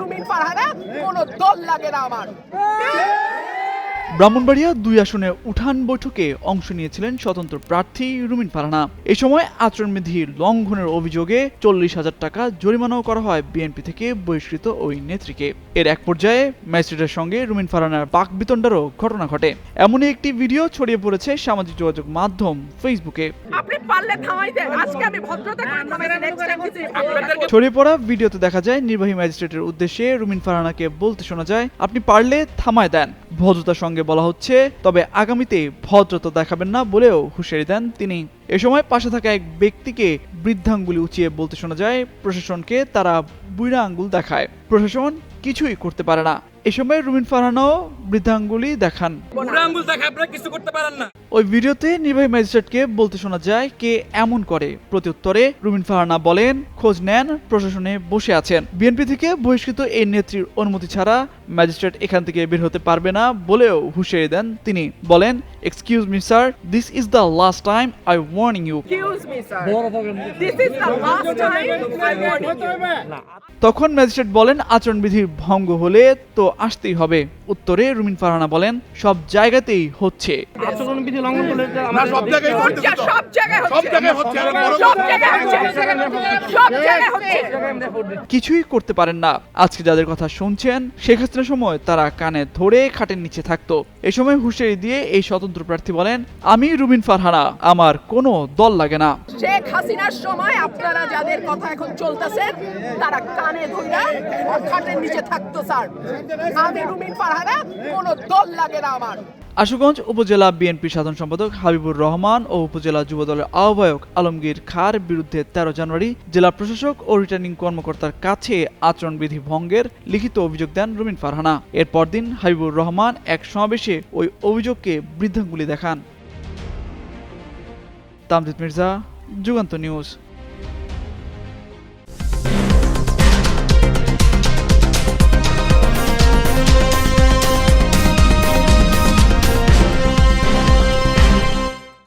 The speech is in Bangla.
রুমিন ফারহানা, কোনো দল লাগে না আমার। ব্রাহ্মণবাড়িয়া দুই আসনে উঠান বৈঠকে অংশ নিয়েছিলেন স্বতন্ত্র প্রার্থী রুমিন ফারহানা। এ সময় আচরণবিধি লঙ্ঘনের অভিযোগে চল্লিশ হাজার টাকা জরিমানাও করা হয় বিএনপি থেকে বহিষ্কৃত ওই নেত্রীকে। এর এক পর্যায়ে ম্যাজিস্ট্রেটের সঙ্গে রুমিন ফারহানার বাক বিতণ্ডারও ঘটনা ঘটে। এমনই একটি ভিডিও ছড়িয়ে পড়েছে সামাজিক যোগাযোগ মাধ্যম ফেসবুকে। পারলে ছড়িয়ে পড়া ভিডিওতে দেখা যায় নির্বাহী ম্যাজিস্ট্রেটের উদ্দেশ্যে রুমিন ফারহানাকে বলতে শোনা যায়, আপনি পারলে থামায় দেন। ভদ্রতার সঙ্গে বলা হচ্ছে, তবে আগামীতে ভদ্রতা দেখাবেন না বলেও হুঁশিয়ারি দেন তিনি। এ সময় পাশে থাকা এক ব্যক্তিকে বৃদ্ধাঙ্গুলি উঁচিয়ে বলতে শোনা যায়, প্রশাসনকে তারা বুড়া আঙ্গুল দেখায়। প্রশাসন কিছুই করতে পারে না। এ সময় রুমিন ফারহানাও বৃদ্ধাঙ্গুলি দেখান। কিছু করতে পারেন না। ওই ভিডিওতে নির্বাহী ম্যাজিস্ট্রেটকে বলতে শোনা যায় কে এমন করে। প্রত্যুত্তরে রুমিন ফারহানা বলেন খোঁজ নেন প্রশাসনে বসে আছেন। বিএনপি থেকে বহিষ্কৃত এই নেত্রীর অনুমতি ছাড়া ম্যাজিস্ট্রেট এখান থেকে বের হতে পারবে না বলেও হুঁশিয়ারি দেন তিনি। বলেন excuse me sir this is the last time I warning you excuse me sir this is the last time I warning তখন ম্যাজিস্ট্রেট বলেন আচরণবিধি ভঙ্গ হলে তো আসতেই হবে। উত্তরে রুমিন ফারহানা বলেন সব জায়গাতেই হচ্ছে। আচরণবিধি লঙ্ঘন করলে সব জায়গায় হচ্ছে। সব জায়গায় হচ্ছে। সব জায়গায় হচ্ছে। সব জায়গায় হচ্ছে। কিছুই করতে পারেন না। আজকে যাদের কথা শুনছেন শেখ হাসিনার সময় তারা কানে ধরে খাটের নিচে থাকতো। এ সময় হুঁশিয়ারি দিয়ে এই স্বতন্ত্র প্রার্থী বলেন আমি রুবিন ফারহানা আমার কোনো দল লাগে না। শেখ হাসিনার সময় আপনারা যাদের কথা এখন চলতেছেন তারা কানে ধইরা খাটের নিচে থাকতো স্যার। আশুগঞ্জ উপজেলা বিএনপি সাধারণ সম্পাদক হাবিবুর রহমান ও উপজেলা যুবদলের আহ্বায়ক আলমগীর খার বিরুদ্ধে তেরো জানুয়ারি জেলা প্রশাসক ও রিটার্নিং কর্মকর্তার কাছে আচরণবিধি ভঙ্গের লিখিত অভিযোগ দেন রুমিন ফারহানা। এর পরদিন হাবিবুর রহমান এক সমাবেশে ওই অভিযোগকে বৃদ্ধাঙ্গুলি দেখান। তামজিদ মির্জা, যুগান্ত নিউজ।